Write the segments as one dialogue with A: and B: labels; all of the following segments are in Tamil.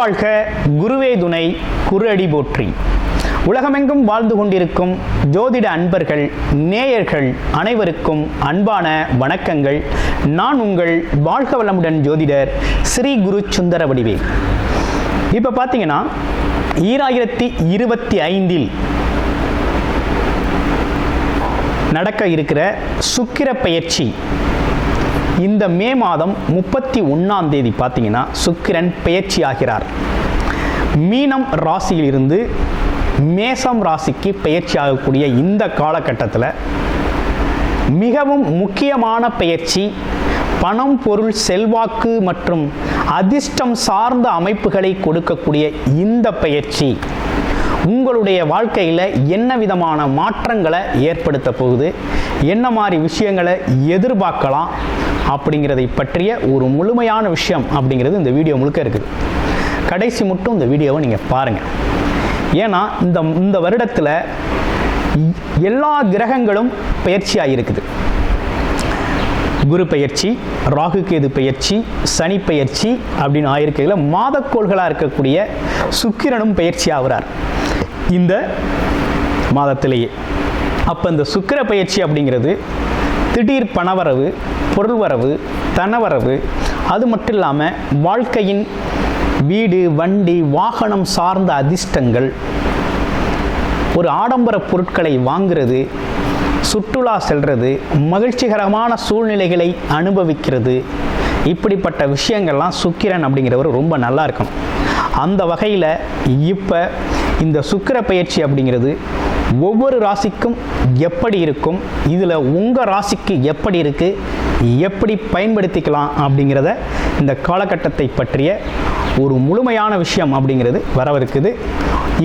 A: வாழ்க குருவே துணை குரு அடி போற்றி. உலகமெங்கும் வாழ்ந்து கொண்டிருக்கும் ஜோதிட அன்பர்கள் நேயர்கள் அனைவருக்கும் அன்பான வணக்கங்கள். நான் உங்கள் வாழ்க வளமுடன் ஜோதிடர் ஸ்ரீ குரு சுந்தர வடிவேல் இப்போ பார்த்தீங்கன்னா ஈராயிரத்தி இருபத்தி ஐந்தில் நடக்க இருக்கிற சுக்கிர பயிற்சி. இந்த மே மாதம் முப்பத்தி ஒன்றாம் தேதி பார்த்தீங்கன்னா சுக்கிரன் பெயர்ச்சி ஆகிறார் மீனம் ராசியிலிருந்து மேசம் ராசிக்கு பெயர்ச்சி ஆகக்கூடிய இந்த காலகட்டத்தில் மிகவும் முக்கியமான பெயர்ச்சி பணம் பொருள் செல்வாக்கு மற்றும் அதிர்ஷ்டம் சார்ந்த அமைப்புகளை கொடுக்கக்கூடிய இந்த பயிற்சி உங்களுடைய வாழ்க்கையில் என்ன விதமான மாற்றங்களை ஏற்படுத்த போகுது? என்ன மாதிரி விஷயங்களை எதிர்பார்க்கலாம்? அப்படிங்கிறதை பற்றிய ஒரு முழுமையான விஷயம் அப்படிங்கிறது இந்த வீடியோ முழுக்க இருக்குது. கடைசி மட்டும் இந்த வீடியோவை நீங்கள் பாருங்கள் ஏன்னா இந்த இந்த வருடத்தில் எல்லா கிரகங்களும் பயிற்சியாக இருக்குது. குரு பெயர்ச்சி ராகு கேது பெயர்ச்சி சனி பெயர்ச்சி அப்படின்னு ஆயிருக்கையில் மாதக்கோள்களாக இருக்கக்கூடிய சுக்கிரனும் பயிற்சி ஆகிறார். இந்த மாதத்திலேயே. அப்போ இந்த சுக்கிர பயிற்சி அப்படிங்கிறது திடீர் பணவரவு பொருள் வரவு தனவரவு அது மட்டும் இல்லாமல் வாழ்க்கையின் வீடு வண்டி வாகனம் சார்ந்த அதிர்ஷ்டங்கள். ஒரு ஆடம்பர பொருட்களை வாங்கிறது சுற்றுலா செல்வது மகிழ்ச்சிகரமான சூழ்நிலைகளை அனுபவிக்கிறது. இப்படிப்பட்ட விஷயங்கள்லாம் சுக்கிரன் அப்படிங்கிறவர் ரொம்ப நல்லா இருக்கும் அந்த வகையில் இப்போ இந்த சுக்கிர பயிற்சி அப்படிங்கிறது ஒவ்வொரு ராசிக்கும் எப்படி இருக்கும் இதில் உங்கள் ராசிக்கு எப்படி இருக்குது எப்படி பயன்படுத்திக்கலாம் அப்படிங்கிறத இந்த காலகட்டத்தை பற்றிய ஒரு முழுமையான விஷயம் அப்படிங்கிறது வரவிருக்குது.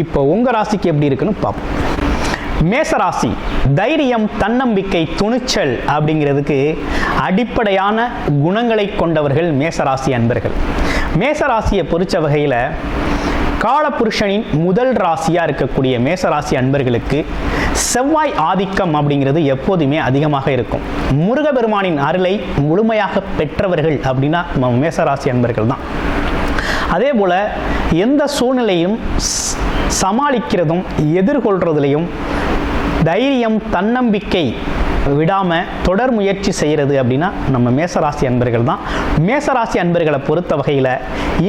A: இப்போ உங்கள் ராசிக்கு எப்படி இருக்குன்னு பார்ப்போம். மேசராசி தைரியம் தன்னம்பிக்கை துணிச்சல் அப்படிங்கிறதுக்கு அடிப்படையான குணங்களை கொண்டவர்கள் மேசராசி அன்பர்கள். மேசராசியை பொறிச்ச வகையில் காலபுருஷனின் முதல் ராசியாக இருக்கக்கூடிய மேசராசி அன்பர்களுக்கு செவ்வாய் ஆதிக்கம் அப்படிங்கிறது எப்போதுமே அதிகமாக இருக்கும். முருகபெருமானின் அருளை முழுமையாக பெற்றவர்கள் அப்படின்னா நம்ம மேசராசி அன்பர்கள் தான். அதே போல் எந்த சூழ்நிலையும் சமாளிக்கிறதும் எதிர்கொள்றதுலையும் தைரியம் தன்னம்பிக்கை விடாமல் தொடர் முயற்சி செய்கிறது அப்படின்னா நம்ம மேசராசி அன்பர்கள் தான். மேசராசி அன்பர்களை பொறுத்த வகையில்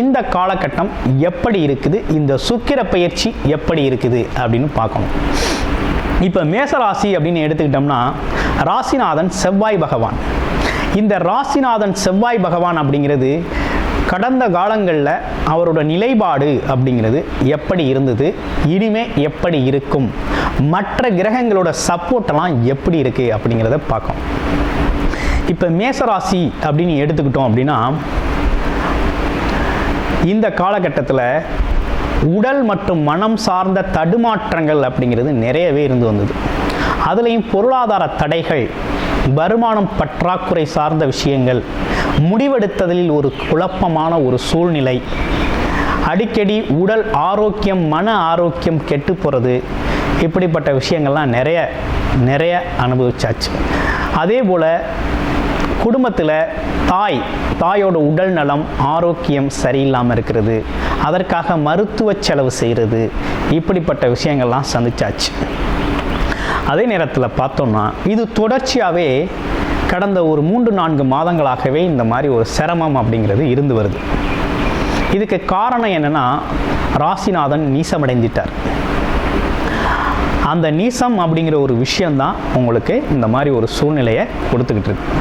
A: இந்த காலகட்டம் எப்படி இருக்குது இந்த சுக்கிர பயிற்சி எப்படி இருக்குது அப்படின்னு பார்க்கணும். இப்போ மேசராசி அப்படின்னு எடுத்துக்கிட்டோம்னா ராசிநாதன் செவ்வாய் பகவான். இந்த ராசிநாதன் செவ்வாய் பகவான் அப்படிங்கிறது கடந்த காலங்களில் அவரோட நிலைப்பாடு அப்படிங்கிறது எப்படி இருந்தது இனிமே எப்படி இருக்கும் மற்ற கிரகங்களோட சப்போர்ட்டெல்லாம் எப்படி இருக்குது அப்படிங்கிறத பார்க்கும் இப்போ மேசராசி அப்படின்னு எடுத்துக்கிட்டோம் அப்படின்னா இந்த காலகட்டத்தில் உடல் மற்றும் மனம் சார்ந்த தடுமாற்றங்கள் அப்படிங்கிறது நிறையவே இருந்து வந்தது. அதுலேயும் பொருளாதார தடைகள் வருமானம் பற்றாக்குறை சார்ந்த விஷயங்கள் முடிவெடுத்ததில் ஒரு குழப்பமான ஒரு சூழ்நிலை. அடிக்கடி உடல் ஆரோக்கியம் மன ஆரோக்கியம் கெட்டு போகிறது இப்படிப்பட்ட விஷயங்கள்லாம் நிறைய நிறைய அனுபவிச்சாச்சு. அதே போல் குடும்பத்தில் தாய் தாயோட உடல் நலம் ஆரோக்கியம் சரியில்லாமல் இருக்கிறது அதற்காக மருத்துவ செலவு செய்கிறது இப்படிப்பட்ட விஷயங்கள்லாம் சந்திச்சாச்சு. அதே நேரத்தில் பார்த்தோம்னா இது தொடர்ச்சியாகவே கடந்த ஒரு மூன்று நான்கு மாதங்களாகவே இந்த மாதிரி ஒரு சிரமம் அப்படிங்கிறது இருந்து வருது. இதுக்கு காரணம் என்னென்னா ராசிநாதன் நீசமடைந்துட்டார். அந்த நீசம் அப்படிங்கிற ஒரு விஷயந்தான் உங்களுக்கு இந்த மாதிரி ஒரு சூழ்நிலையை கொடுத்துக்கிட்டு இருக்கு.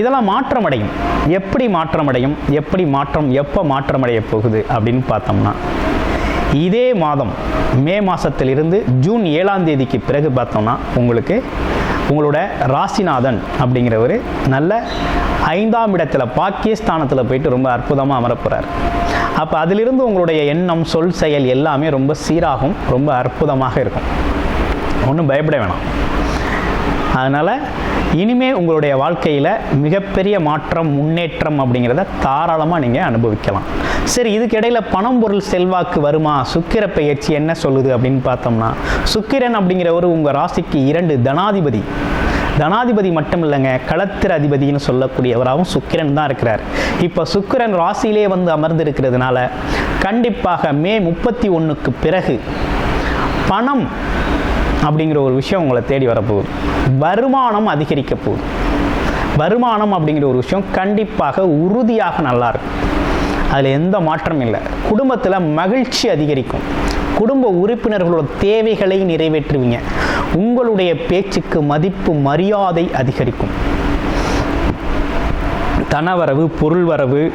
A: இதெல்லாம் மாற்றமடையும். எப்படி மாற்றமடையும்? எப்படி மாற்றம் எப்போ மாற்றமடைய போகுது அப்படின்னு பார்த்தோம்னா இதே மாதம் மே மாதத்திலிருந்து ஜூன் ஏழாம் தேதிக்கு பிறகு பார்த்தோம்னா உங்களுக்கு உங்களோட ராசிநாதன் அப்படிங்கிறவர் நல்ல ஐந்தாம் இடத்துல பாக்கியஸ்தானத்தில் போயிட்டு ரொம்ப அற்புதமாக அமரப்போகிறார் அப்போ அதிலிருந்து உங்களுடைய எண்ணம் சொல் செயல் எல்லாமே ரொம்ப சீராகும் ரொம்ப அற்புதமாக இருக்கும். ஒன்றும் பயப்பட வேணாம். அதனால் இனிமே உங்களுடைய வாழ்க்கையில் மிகப்பெரிய மாற்றம் முன்னேற்றம் அப்படிங்கிறத தாராளமாக நீங்கள் அனுபவிக்கலாம். சரி இதுக்கு இடையில பணம் பொருள் செல்வாக்கு வருமா? சுக்கிர பெயர்ச்சி என்ன சொல்லுது அப்படின்னு பார்த்தோம்னா சுக்கிரன் அப்படிங்கிறவர் உங்கள் ராசிக்கு இரண்டு தனாதிபதி. தனாதிபதி மட்டும் இல்லைங்க களத்திர அதிபதினு சொல்லக்கூடியவராகவும் சுக்கிரன் தான் இருக்கிறார். இப்போ சுக்கிரன் ராசியிலே வந்து அமர்ந்து இருக்கிறதுனால கண்டிப்பாக மே முப்பத்தி ஒன்றுக்கு பிறகு பணம் அப்படிங்கிற ஒரு விஷயம் உங்களை தேடி வரப்போகுது. வருமானம் அதிகரிக்க போகுது. வருமானம் அப்படிங்கிற ஒரு விஷயம் கண்டிப்பாக உறுதியாக நல்லா இருக்கும். அதில் எந்த மாற்றமும் இல்லை. குடும்பத்தில் மகிழ்ச்சி அதிகரிக்கும். குடும்ப உறுப்பினர்களோட தேவைகளை நிறைவேற்றுவீங்க. உங்களுடைய பேச்சுக்கு மதிப்பு மரியாதை அதிகரிக்கும். தனவரவு பொருள் வரவு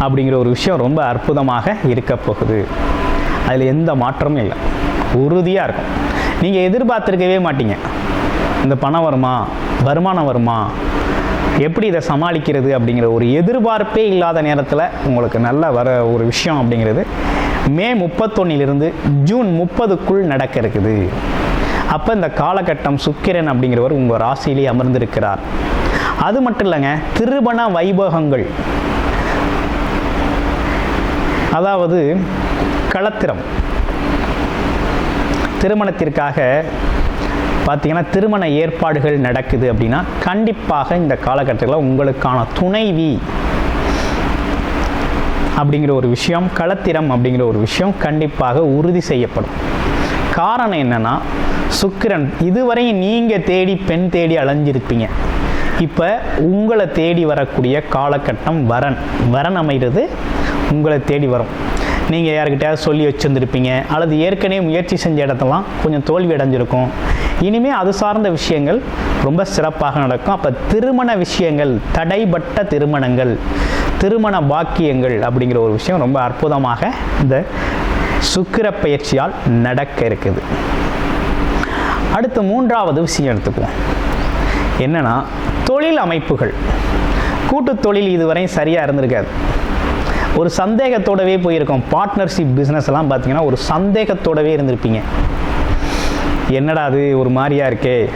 A: அப்படிங்கிற ஒரு விஷயம் ரொம்ப அற்புதமாக இருக்க போகுது. அதில் எந்த மாற்றமும் இல்லை. உறுதியாக இருக்கும். நீங்கள் எதிர்பார்த்துருக்கவே மாட்டீங்க. இந்த பணம் வருமா? வருமானம் வருமா? எப்படி இதை சமாளிக்கிறது அப்படிங்கிற ஒரு எதிர்பார்ப்பே இல்லாத நேரத்தில் உங்களுக்கு நல்ல வர ஒரு விஷயம் அப்படிங்கிறது மே முப்பத்தொன்னிலிருந்து ஜூன் முப்பதுக்குள் நடக்க இருக்குது. அப்போ இந்த காலகட்டம் சுக்கிரன் அப்படிங்கிறவர் உங்கள் ராசியிலே அமர்ந்திருக்கிறார். அது மட்டும் இல்லைங்க திருமண வைபோகங்கள் அதாவது களத்திரம். திருமணத்திற்காக பார்த்தீங்கன்னா திருமண ஏற்பாடுகள் நடக்குது அப்படின்னா கண்டிப்பாக இந்த காலகட்டத்தில் உங்களுக்கான துணைவி அப்படிங்கிற ஒரு விஷயம் களத்திரம் அப்படிங்கிற ஒரு விஷயம் கண்டிப்பாக உறுதி செய்யப்படும். காரணம் என்னென்னா சுக்கிரன் இதுவரையும் நீங்கள் தேடி பெண் தேடி அலைஞ்சிருப்பீங்க. இப்போ உங்களை தேடி வரக்கூடிய காலகட்டம் வரன். வரன் அமைகிறது உங்களை தேடி வரும். நீங்கள் யாருக்கிட்டையாவது சொல்லி வச்சுருந்துருப்பீங்க அல்லது ஏற்கனவே முயற்சி செஞ்ச இடத்தெல்லாம் கொஞ்சம் தோல்வி அடைஞ்சிருக்கும். இனிமேல் அது சார்ந்த விஷயங்கள் ரொம்ப சிறப்பாக நடக்கும். அப்போ திருமண விஷயங்கள் தடைபட்ட திருமணங்கள் திருமண பாக்கியங்கள் அப்படிங்கிற ஒரு விஷயம் ரொம்ப அற்புதமாக இந்த சுக்கிர பயிற்சியால் நடக்க இருக்குது. அடுத்து மூன்றாவது விஷயம் எடுத்துக்குவோம். என்னென்னா தொழில் அமைப்புகள். கூட்டு தொழில் இதுவரையும் சரியாக இருந்திருக்காது. ஒரு சந்தேகத்தோடவே போயிருக்கோம். பார்ட்னர்ஷிப் பிஸ்னஸ் எல்லாம் பார்த்தீங்கன்னா ஒரு சந்தேகத்தோடவே இருந்திருப்பீங்க. என்னடா அது ஒரு மாதிரியா இருக்கே?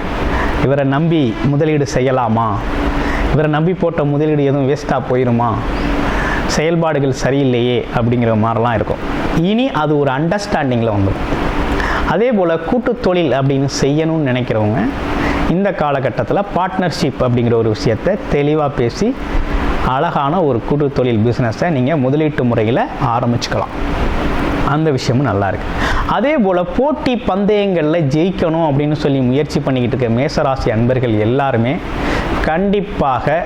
A: இவரை நம்பி முதலீடு செய்யலாமா? இவரை நம்பி போட்ட முதலீடு எதுவும் வேஸ்ட்டாக போயிருமா? செயல்பாடுகள் சரியில்லையே அப்படிங்கிற மாதிரிலாம் இருக்கும். இனி அது ஒரு அண்டர்ஸ்டாண்டிங்கில் வந்துடும். அதே போல் கூட்டு தொழில் அப்படின்னு செய்யணும்னு நினைக்கிறவங்க இந்த காலகட்டத்தில் பார்ட்னர்ஷிப் அப்படிங்கிற ஒரு விஷயத்தை தெளிவாக பேசி அழகான ஒரு கூட்டு தொழில் பிஸ்னஸை நீங்கள் முதலீட்டு முறையில் ஆரம்பிச்சுக்கலாம். அந்த விஷயமும் நல்லா இருக்குது அதே போல் போட்டி பந்தயங்களில் ஜெயிக்கணும் அப்படின்னு சொல்லி முயற்சி பண்ணிக்கிட்டு இருக்க மேசராசி அன்பர்கள் எல்லாருமே கண்டிப்பாக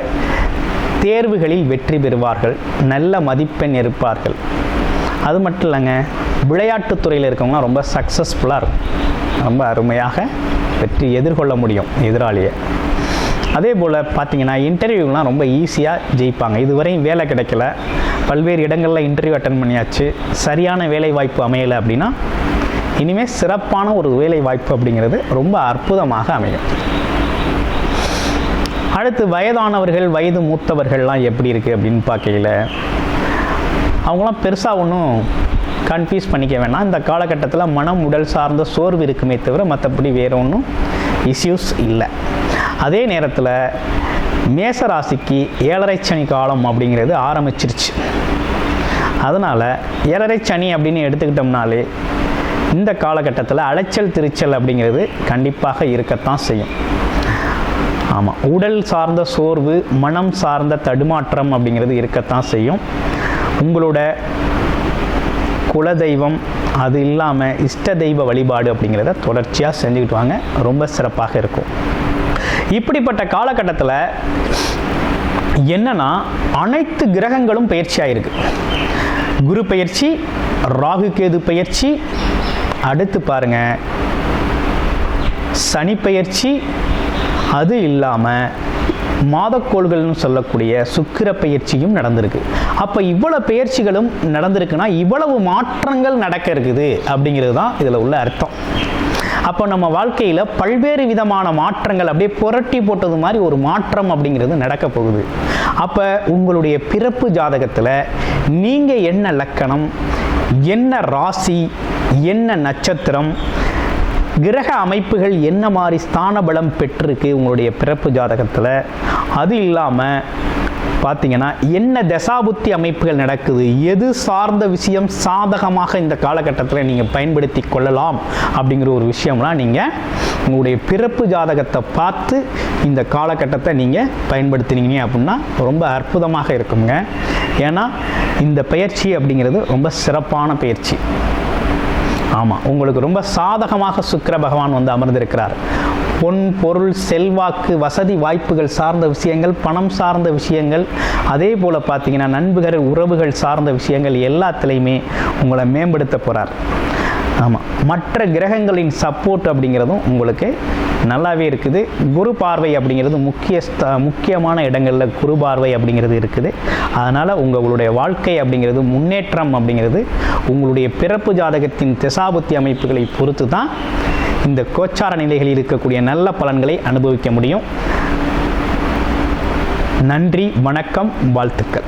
A: தேர்வுகளில் வெற்றி பெறுவார்கள் நல்ல மதிப்பெண் இருப்பார்கள் அது மட்டும் இல்லைங்க விளையாட்டுத்துறையில் துறையில் ரொம்ப சக்ஸஸ்ஃபுல்லாக இருக்கும். ரொம்ப அருமையாக வெற்றி எதிர்கொள்ள முடியும் எதிராளியை. அதே போல் பார்த்தீங்கன்னா இன்டர்வியூலாம் ரொம்ப ஈஸியாக ஜெயிப்பாங்க. இதுவரையும் வேலை கிடைக்கல. பல்வேறு இடங்களில் இன்டர்வியூ அட்டன் பண்ணியாச்சு. சரியான வேலை வாய்ப்பு அமையலை அப்படின்னா இனிமேல் சிறப்பான ஒரு வேலை வாய்ப்பு அப்படிங்கிறது ரொம்ப அற்புதமாக அமையும். அடுத்து வயதானவர்கள் வயது மூத்தவர்கள்லாம் எப்படி இருக்குது அப்படின்னு பார்க்கையில அவங்களாம் பெருசாக ஒன்றும் கன்ஃபியூஸ் பண்ணிக்க வேணாம். இந்த காலகட்டத்தில் மனம் உடல் சார்ந்த சோர்வு இருக்குமே தவிர மற்றபடி வேறு ஒன்றும் இஷ்யூஸ் இல்லை. அதே நேரத்தில் மேச ராசிக்கு ஏழரை சனி காலம் அப்படிங்கிறது ஆரம்பிச்சிருச்சு. அதனால் ஏழரை சனி அப்படின்னு எடுத்துக்கிட்டோம்னாலே இந்த காலகட்டத்தில் அலைச்சல் திருச்சல் அப்படிங்கிறது கண்டிப்பாக இருக்கத்தான் செய்யும். ஆமாம் உடல் சார்ந்த சோர்வு மனம் சார்ந்த தடுமாற்றம் அப்படிங்கிறது இருக்கத்தான் செய்யும். உங்களோட குலதெய்வம் அது இல்லாமல் இஷ்ட தெய்வ வழிபாடு அப்படிங்கிறத தொடர்ச்சியாக செஞ்சுக்கிட்டு வாங்க. ரொம்ப சிறப்பாக இருக்கும். இப்படிப்பட்ட காலகட்டத்தில் என்னன்னா அனைத்து கிரகங்களும் பயிற்சி ஆயிருக்கு குரு பயிற்சி ராகு கேது பயிற்சி அடுத்து பாருங்க சனி பயிற்சி அது இல்லாமல் மாதக்கோள்கள்னு சொல்லக்கூடிய சுக்கிர பயிற்சியும் நடந்திருக்கு. அப்போ இவ்வளோ பயிற்சிகளும் நடந்திருக்குன்னா இவ்வளவு மாற்றங்கள் நடக்க இருக்குது அப்படிங்கிறது தான் இதில் உள்ள அர்த்தம். அப்போ நம்ம வாழ்க்கையில் பல்வேறு விதமான மாற்றங்கள் அப்படியே புரட்டி போட்டது மாதிரி ஒரு மாற்றம் அப்படிங்கிறது நடக்க போகுது. அப்போ உங்களுடைய பிறப்பு ஜாதகத்தில் நீங்கள் என்ன லக்கணம் என்ன ராசி என்ன நட்சத்திரம் கிரக அமைப்புகள் என்ன மாதிரி ஸ்தான பலம் பெற்றிருக்கு உங்களுடைய பிறப்பு ஜாதகத்தில்? அது இல்லாமல் பார்த்தீங்கன்னா என்ன தசாபுத்தி அமைப்புகள் நடக்குது? எது சார்ந்த விஷயம் சாதகமாக இந்த காலகட்டத்தில் நீங்கள் பயன்படுத்தி கொள்ளலாம்? அப்படிங்கிற ஒரு விஷயம்லாம் நீங்கள் உங்களுடைய பிறப்பு ஜாதகத்தை பார்த்து இந்த காலகட்டத்தை நீங்கள் பயன்படுத்தினீங்க அப்படின்னா ரொம்ப அற்புதமாக இருக்குங்க. ஏன்னா இந்த பயிற்சி அப்படிங்கிறது ரொம்ப சிறப்பான பயிற்சி. ஆமாம் உங்களுக்கு ரொம்ப சாதகமாக சுக்கர பகவான் வந்து அமர்ந்திருக்கிறார். பொன் பொருள் செல்வாக்கு வசதி வாய்ப்புகள் சார்ந்த விஷயங்கள் பணம் சார்ந்த விஷயங்கள் அதே போல் பார்த்தீங்கன்னா நண்பர்கள் உறவுகள் சார்ந்த விஷயங்கள் எல்லாத்துலேயுமே உங்களை மேம்படுத்த போகிறார் ஆமாம் மற்ற கிரகங்களின் சப்போர்ட் அப்படிங்கிறதும் உங்களுக்கு நல்லாவே இருக்குது. குரு பார்வை அப்படிங்கிறது முக்கிய ஸ்த- முக்கியமான இடங்களில் குரு பார்வை அப்படிங்கிறது இருக்குது. அதனால் உங்களுடைய வாழ்க்கை அப்படிங்கிறது முன்னேற்றம் அப்படிங்கிறது உங்களுடைய பிறப்பு ஜாதகத்தின் திசாபுத்தி அமைப்புகளை பொறுத்து தான் இந்த கோச்சார நிலைகளில் இருக்கக்கூடிய நல்ல பலன்களை அனுபவிக்க முடியும். நன்றி வணக்கம் வாழ்த்துக்கள்.